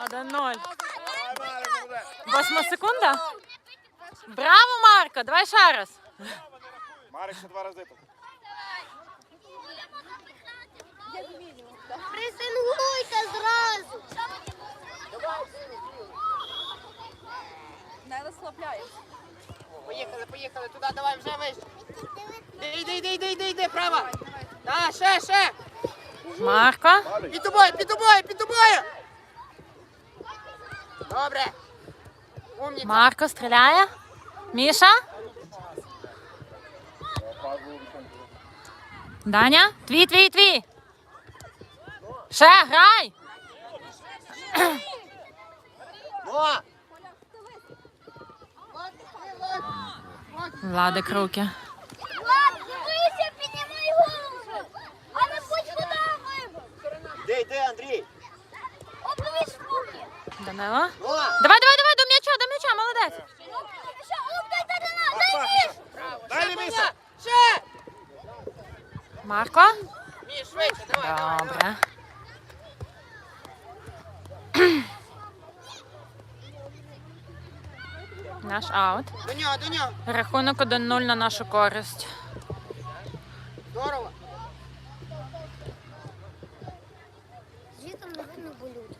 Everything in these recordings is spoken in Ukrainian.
1-0. Давай, Марик, буде. Восьма секунда. Браво, Марко! Давай ще раз. Марик ще два рази тут. Пресингуйте зразу. Не розслабляєш. Поїхали, поїхали, туди, давай вже вище. Йди, йди, йди, йди, йди, право. Да, ще, ще. Марко. Під тобою, під тобою, під тобою. Добре. Умніця. Марко стріляє. Міша. Даня. Твій, твій, твій. Ще грай. Владик руки. Влад, дивися, піднімай голову. А не будь куди. Де, де, Андрій? О, Давай, давай, давай, до м'яча, до м'яча, молодець. Далі, Міша. Ще. Марко. Міш, швидше, давай, давай. Добре. Наш аут. До нього, до нього. Рахунок 1-0 на нашу користь. Здорово. Звідти не видно болють.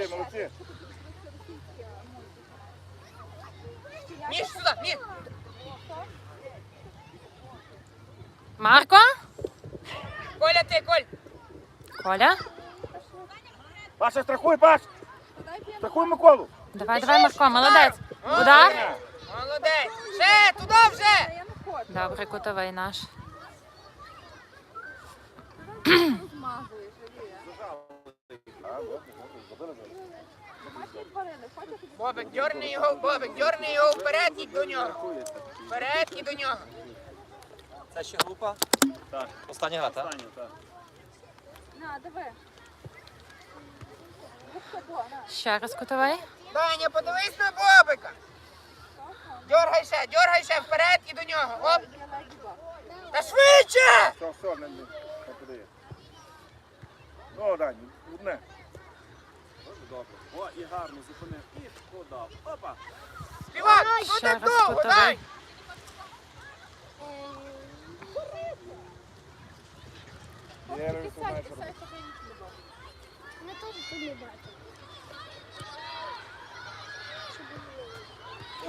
Є, молодці. Міш, сюди, Міш. Марко? Коля, ти, Коль. Коля? Паша, страхуй, Паш. Страхуй Миколу. Давай, давай, Марко, молодець. Удар. Молодець. Ще, туди вже. Добре, кутовий наш. Бобик, дьорни його, Бобик, дьорни його вперед і до нього. Вперед і до нього. Це ще група? Так. Остання гра, так? Останню, так. На, диви. Губка до, на. Ще раз кутовий. Даня, подивись на Бобика. Дьоргай ще, дьоргай ще вперед і до нього. Оп. Та швидше! Все, все, не, не, не подає. Ну, Дані, одне. Добре. О, і гарно зупинив. І подав. Опа. Співак, Ще раз любов. Ми теж тут не бачимо.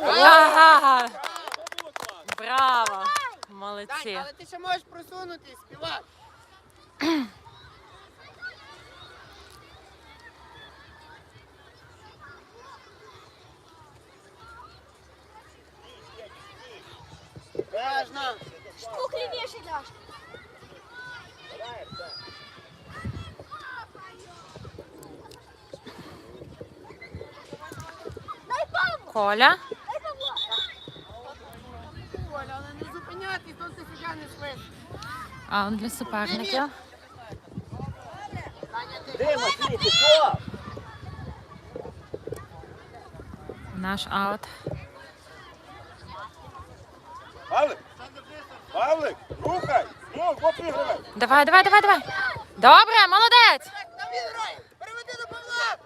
Ага. Браво. Молодці. але ти ще можеш просунутись, співак. Коля. дай Павлу. Коля, але не зупинятись, то ти сюди не свист. Аут для ти що? Наш аут. Павлик! Павлик, рухай! Ну, от ігрове. Давай, давай, давай, давай. Добре, молодець. Там він. Переведи до Павла.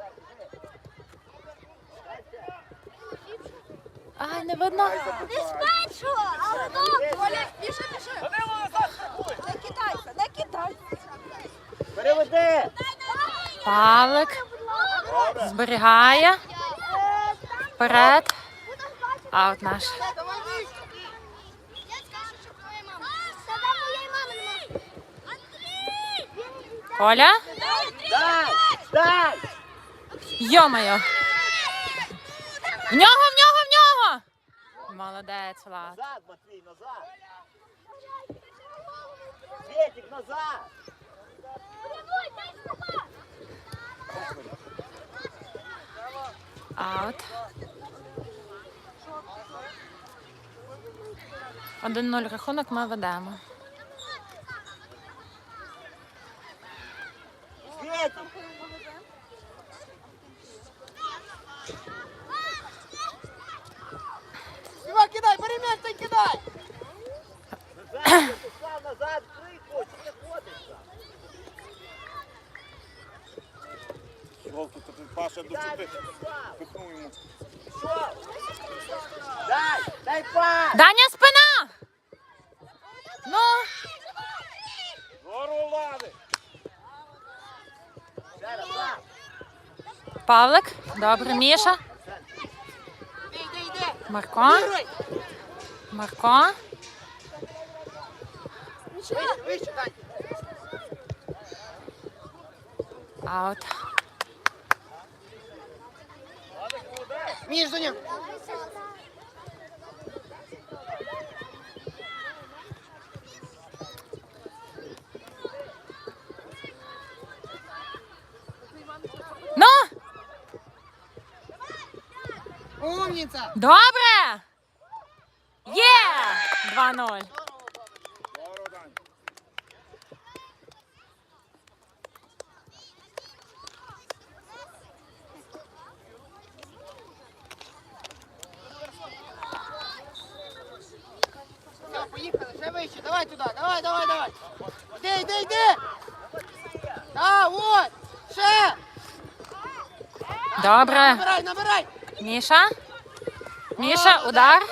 Ай, не видно. Не спершу, але добре. Оля, піши, піши. Не кидайся, не кидайся. Переведи. Павлик зберігає. Вперед. Аут наш. Давай вище. Я скажу, що твоя мама. Та там моєї мами немає. Дай, дай. В нього, в нього, в нього. Молодець, Влад. Назад, Матвій, назад. Светик, назад. Аут. 1-0 рахунок ми ведемо. Светик. Співак, кидай, бери м'яч та й кидай. Назад, назад, крику, чи не ходиш? Голки, то ти Паша до чути. Пихнув йому. Дай, дай пас. Даня спина! Ну, Здорово, Влади! Павлик, добре, Міша. Марко. Марко. Аут. Міш за ним. Умніця. добре! Є! 2-0. Здорово, Дань. Все, поїхали, ще вище, давай туди, давай, давай, давай. Іди, йди, йди. А, от, ще. Добре. Набирай, набирай. Міша. Міша, удар.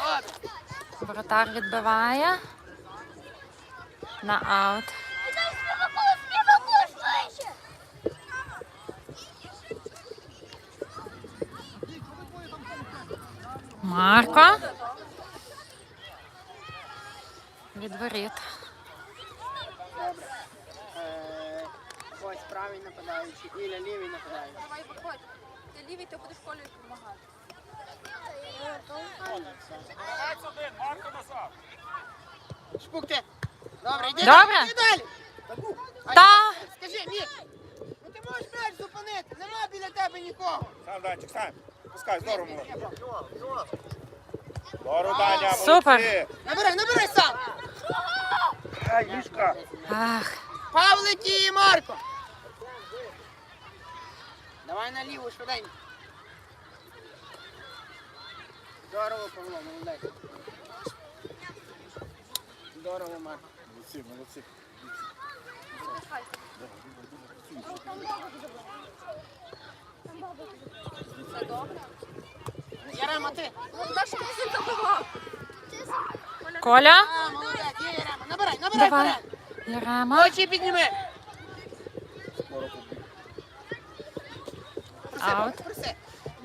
Воротар відбиває. На аут. Марко. Від воріт. Е, Ось правий нападаючий, Іля лівий нападаючий. Давай виходь. Ти лівий, ти будеш колію допомагати. Гравець один, Марко назад. Шпукти. Добре, йди Добре. далі, йди далі. Та. Скажи, Мік, ну ти можеш м'яч зупинити, нема біля тебе нікого. Сам, Данчик, сам. Пускай, здорово. Здорово, Даня, Супер. молодці. Набирай, набирай сам. Ай, Мішка. Ах. Павлик і Марко. Давай наліво швиденько. Здорово, Павло, молодець. Здорово, Марко. Молодці, молодці. Ярема, ти. Щоб ти забивав. Коля. А, молодець, є Ярема. Набирай, набирай, Давай. Ярема. Очі підніми. Аут. проси.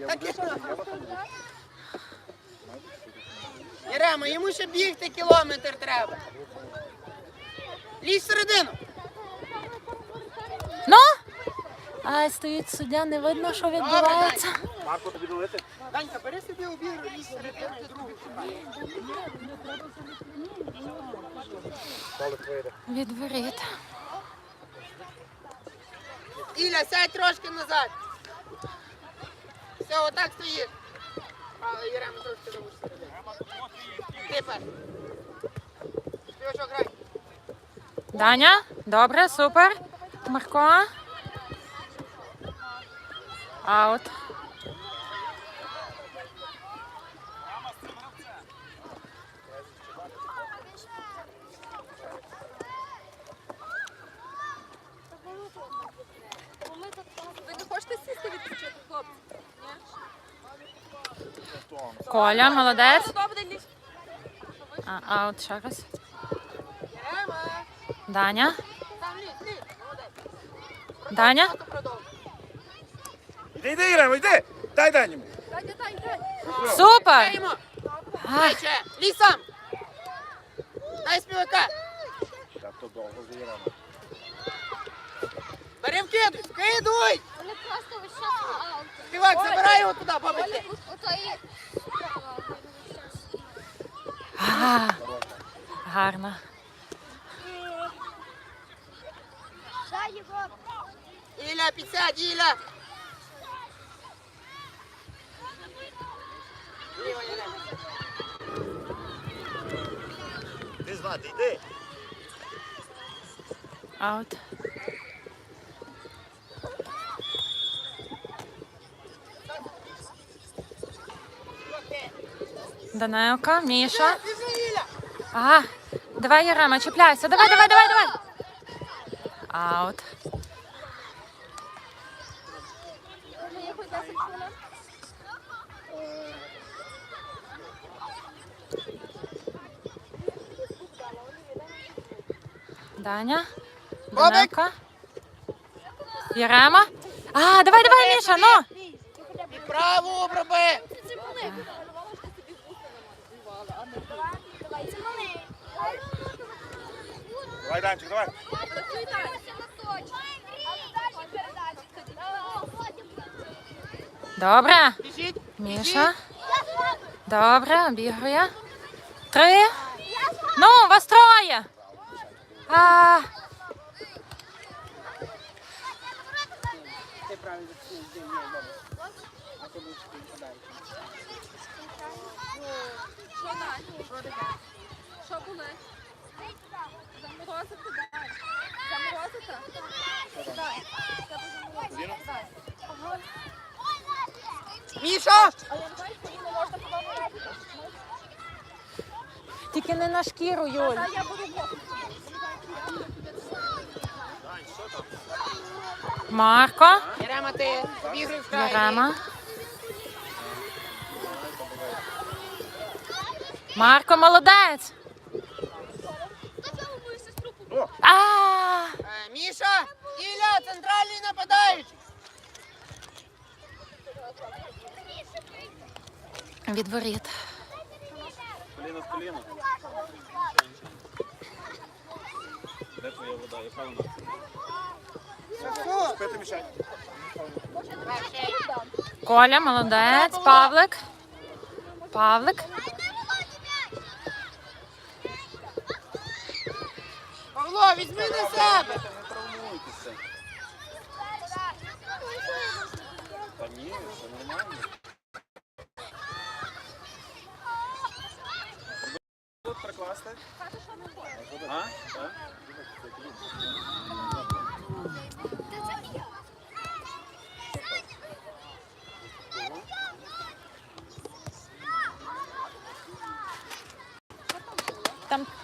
Так і Ярема, йому ще бігти кілометр треба. Лізь всередину. Ну. Ай, стоїть суддя, не видно, що відбувається. Марко, тобі долити? Данька, бери собі обігру, лізь всередину і другу. Від воріт. Іля, сядь трошки назад. Все, отак стоїш. А, Ярема, трошки забудь всередину. Ти перший. Співачок, грай. Даня. Добре, супер. Марко. Аут. Ви не хочете сісти відпочити. Коля, молодець. Лізь. А, аут ще раз. Даня. Даня. Іди, Ірема, йди. Дай Дані. Супер. Даємо. Дай. Лізь сам. Дай співака. Так, то довго за Ірема. Бери вкидуй. Вкидуй. Вони просто весь. Співак, забирай його туди, бабики. А, гарно. Іля, підсядь, Іля. Ти звати, йди. Аут. Данелка, Міша. Ага, давай, Ярема, чіпляйся. Давай, давай, давай, давай. Аут. Даня. Данелка. Ярема. А, давай, давай, Міша, ну. І право оброби. Давай, Данчик, давай. Добре. Міша. Добре, обігрує. Три. Ну, вас троє. А. Що були? Заморозити. Заморозити? Міша! А я знаю, що її не можна поморозити. тільки не на шкіру, Юль. Та я буду. Марко. Єрема, ти обігруй в край. Єрема. Марко, молодець. А, Е, Міша! Ілля, центральний нападаючий! від воріт. Коліно в коліно. Де твоя вода? Яка вона? Су! пити мішать. Коля, молодець. Павлик. Павлик. Павло, візьми на себе! Не травмуйтеся. Та ні, все нормально. Тут прикласти? А? Так?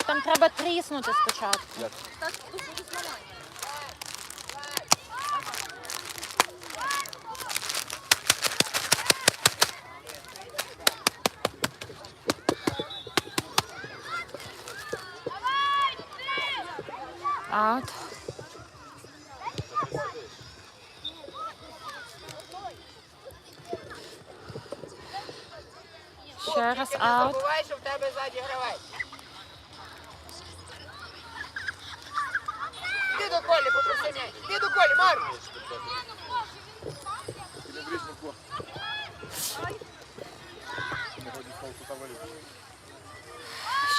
Там, треба тріснути спочатку. Тут. Аут. Ще раз аут. Забувай, що в тебе ззаді гравець.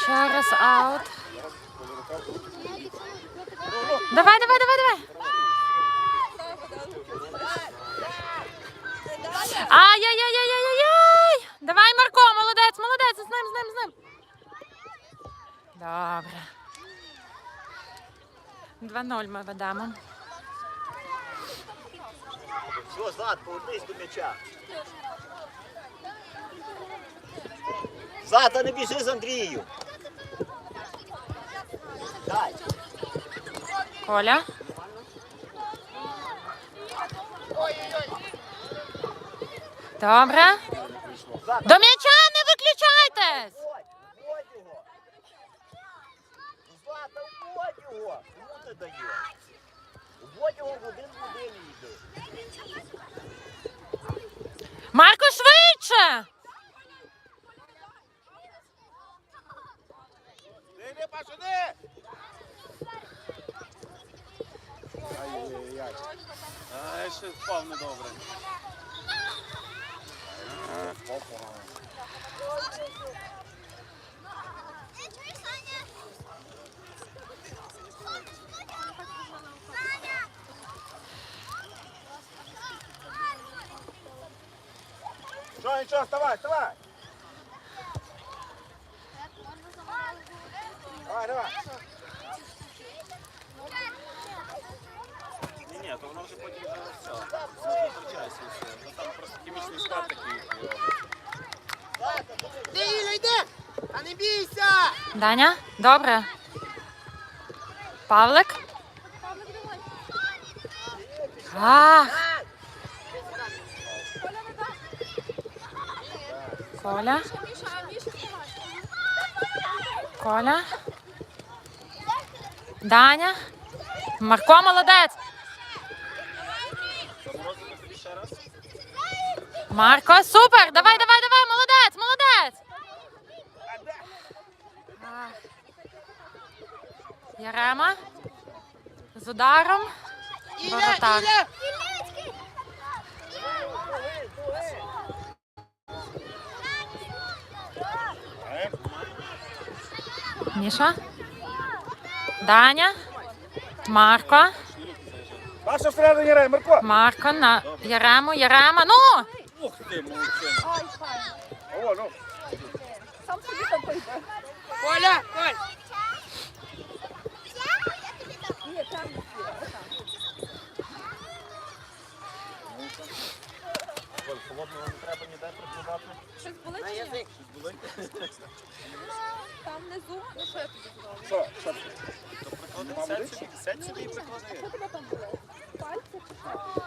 Ще раз аут. Давай, давай, давай, давай. Ай-яй-яй-яй-яй-яй! Давай, Марко, молодець, молодець, з ним, з ним, з ним. Добре. 2-0 ми ведемо. Все, Злат, повернись до м'яча. Злата, не біжи з Андрією. Дай. Коля. Добре. До м'яча не виключайтесь! вводь, вводь його. Злата, вводь його. Даєш? Вводь його в один в один йди. Марко, швидше! Де, де, Ай-яй-яй. Ще впав недобре. Впав Що, нічого, вставай, вставай. Давай, давай. Ні, ні, то воно вже потім вже все. Воно витрачається все. Ну, Там просто хімічний склад такий. Ти, Ілля, йди! А не бійся! Даня, добре. Павлик. Ах, Коля. Коля. Даня. Марко молодець. Марко, супер! Давай, давай, давай, молодець, молодець! Ярема з ударом. Воротар. Міша. Даня. Марко. Паша всередині грає, Марко. Марко на Ярему. Ярема. Ну! Ух ти, молодчина. О, ну. Сам собі там. Коля, Коль! Ні, там не Коль, холодного не треба ніде прикладати. Щось болить На чи ні? язик. Там внизу. Ну що я тобі зроблю? Що, що? То приклади, сядь собі, сядь собі і приклади. Що тебе там болить? Пальці чи що?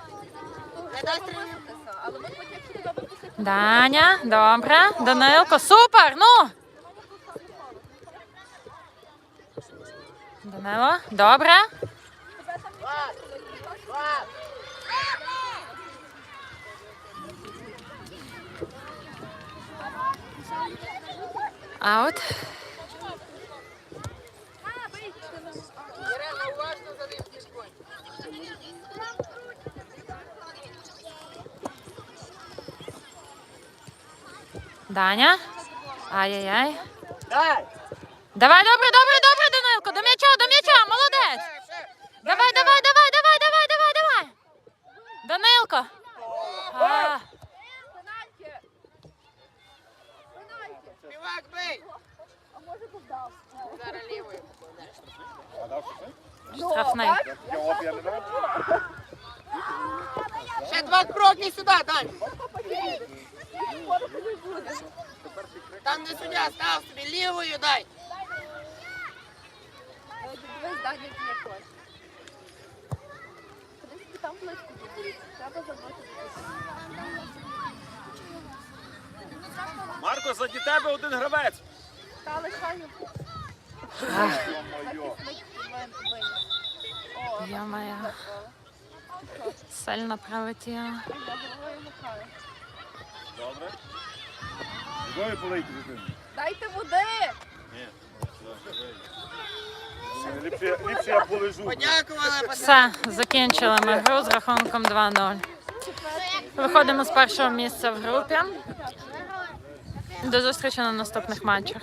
Ну, Не дай треба стріляти. вимитися, Але ми потім, якщо ти добре посипати, Даня, добре. Данилко, супер! Ну! Данило, добре. Влад! Влад! Аут. Ірина, уважно за ним слідкуй. Даня. Ай-яй-яй. Дай! Давай, добре, добре, добре, Данилко. До м'яча, до м'яча, молодець. Давай, давай, давай, давай, давай, давай, давай. Данилко. А. Співак, бий! А може. Зараз лівою штрафний. Ще два кроки сюди, Дань. Суддя, став собі лівою дай. Дивись, Даня, як там близько буде. Треба забути. Марко, заді тебе один гравець. Та лишай його. Йо-моє. Йо-моє. Сильно прилетіло. я головою махаю. Добре. Двоє полейки дитину. Дайте води! Ліпше, я полежу. Все, закінчили ми гру з рахунком 2-0. Виходимо з першого місця в групі. До зустрічі на наступних матчах.